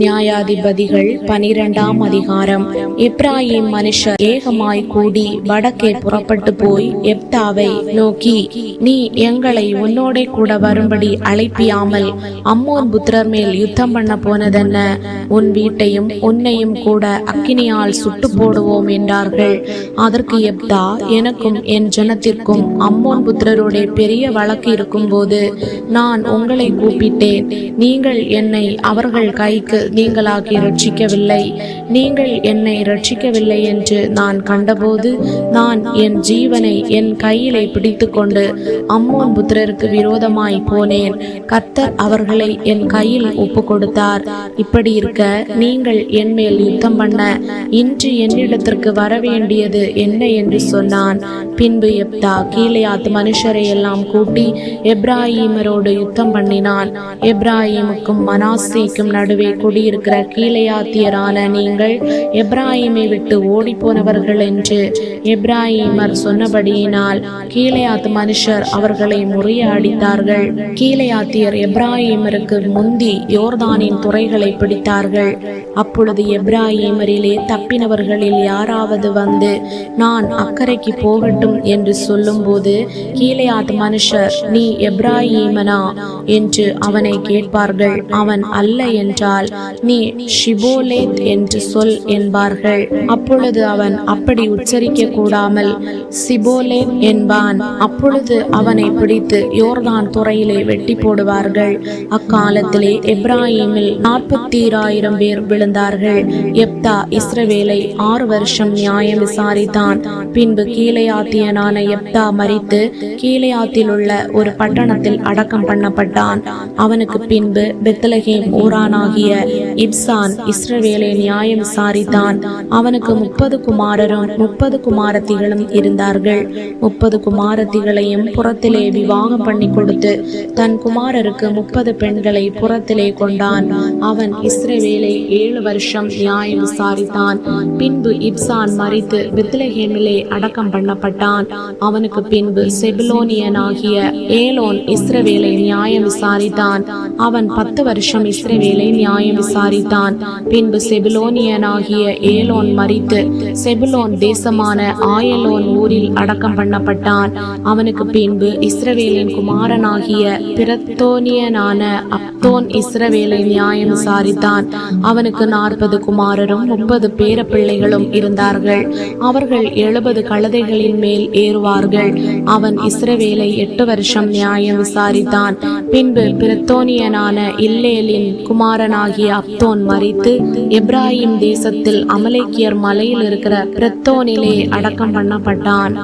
நியாயாதிபதிகள் பனிரெண்டாம் அதிகாரம் இப்ராஹிம் மனுஷர் ஏகமாய் கூடி வடக்கே புறப்பட்டு போய் எப்தாவை நோக்கி நீ எங்களை உன்னோட கூட வரும்படி அழைப்பியாமல் அம்மோன் புத்திரர் மேல் யுத்தம் பண்ண போனதென்ன? உன் வீட்டையும் உன்னையும் கூட அக்கினியால் சுட்டு போடுவோம் என்றார்கள். அதற்கு எப்தா எனக்கும் என் ஜனத்திற்கும் அம்மோன் புத்திரரோட பெரிய வழக்கு இருக்கும்போது நான் உங்களை கூப்பிட்டேன். நீங்கள் என்னை அவர்கள் கைக்கு நீங்களாக்கி ரட்சிக்கவில்லை நீங்கள் என்னை ரட்சிக்கவில்லை என்று நான் கண்டபோது நான் என் ஜீவனை என் கையிலே பிடித்துக்கொண்டு அம்மோன் புத்திரருக்கு விரோதமாய் போனேன். கர்த்தர் அவர்களை என் கையில் ஒப்பு கொடுத்தார் இப்படி இருக்க நீங்கள் என் மேல் யுத்தம் பண்ண இன்று என்னிடத்திற்கு வர வேண்டியது என்ன என்று சொன்னான். பின்பு எப்தா கீலேயாத் மனுஷரை எல்லாம் கூட்டி எப்ராஹிமரோடு யுத்தம் பண்ணினான். எப்ராஹிமுக்கும் மனாசிக்கும் நடுவே குடியிருக்கிற கீழையாத்தியரான நீங்கள் எப்ராஹிமை விட்டு ஓடிப்போனவர்கள் என்று எப்ராஹிமர் சொன்னபடியினால் கீழையாத்து மனுஷர் அவர்களை முறியடித்தார்கள் கீழையாத்தியர் எப்ராஹிமருக்கு முந்தி யோர்தானின் துறைகளை பிடித்தார்கள். அப்பொழுது எப்ராஹிமரிலே தப்பினவர்களில் யாராவது வந்து நான் அக்கறைக்கு போகட்டும் என்று சொல்லும்போது கீழையாத் மனுஷர் நீ எப்ராஹிமனா என்று அவனை கேட்பார்கள். அவன் அல்ல என்றால் நீ ஷிபோலேத் என்று சொல் என்பார்கள். அப்பொழுது அவன் அப்படி உச்சரிக்க கூடாமல் சிபோலேத் என்பான். அப்பொழுது அவனை பிடித்து யோர்தான் துறையிலே வெட்டி போடுவார்கள். அக்காலத்திலே எப்ராஹிமில் நாற்பத்தீராயிரம் பேர் விழுந்தார்கள். எப்தா இஸ்ரவேலை ஆறு வருஷம் நியாயம் விசாரித்தான். பின்பு கீழையாத்தியனான எப்தா மறித்து கீழையாத்தில் உள்ள ஒரு பட்டணத்தில் அடக்கம் பண்ணப்பட்டான். அவனுக்கு பின்பு பெத்தலகேம் ஊரானாகிய இப்சான் இஸ்ரவேலை நியாயம் விசாரித்தான் அவனுக்கு முப்பது குமாரரும் முப்பது குமாரத்திகளும் இருந்தார்கள். முப்பது குமாரத்திகளையும் புறத்திலே விவாகம் பண்ணி கொடுத்து தன் குமாரருக்கு முப்பது பெண்களை புறத்திலே கொண்டான். அவன் இஸ்ரவேலை ஏழு வருஷம் நியாயம் விசாரித்தான் பின்பு இப்சான் மறித்து வித்லஹேமிலே அடக்கம் பண்ணப்பட்டான். அவனுக்கு பின்பு செபிலோனியனாகிய ஏலோன் இஸ்ரவேலை நியாயம் விசாரித்தான் அவன் பத்து வருஷம் இஸ்ரவேலை நியாயம் விசாரித்தான். பின்பு செபிலோனியனாகிய ஏலோன் மறித்து செபிலோன் தேசமான ஆயலோன் ஊரில் அடக்கம் பண்ணப்பட்டான். அவனுக்கு பின்பு இஸ்ரவேலின் குமாரனாகிய பிரத்தோனியனான அப்தோன் இஸ்ரவேலை நியாயம் விசாரித்தான். அவனுக்கு நாற்பது குமாரரும் முப்பது பேரப்பிள்ளைகளும் இருந்தார்கள். அவர்கள் எழுபது கழுதைகளின் மேல் ஏறுவார்கள். அவன் இஸ்ரவேலை எட்டு வருஷம் நியாயம் விசாரித்தான். பின்பு பிரத்தோனியனான இல்லேலின் குமாரனாகிய அப்தோன் மறித்து எப்ராஹிம் தேசத்தில் அமலேக்கியர் மலையில் இருக்கிற பிரத்தோனிலே அடக்கம் பண்ணப்பட்டான்.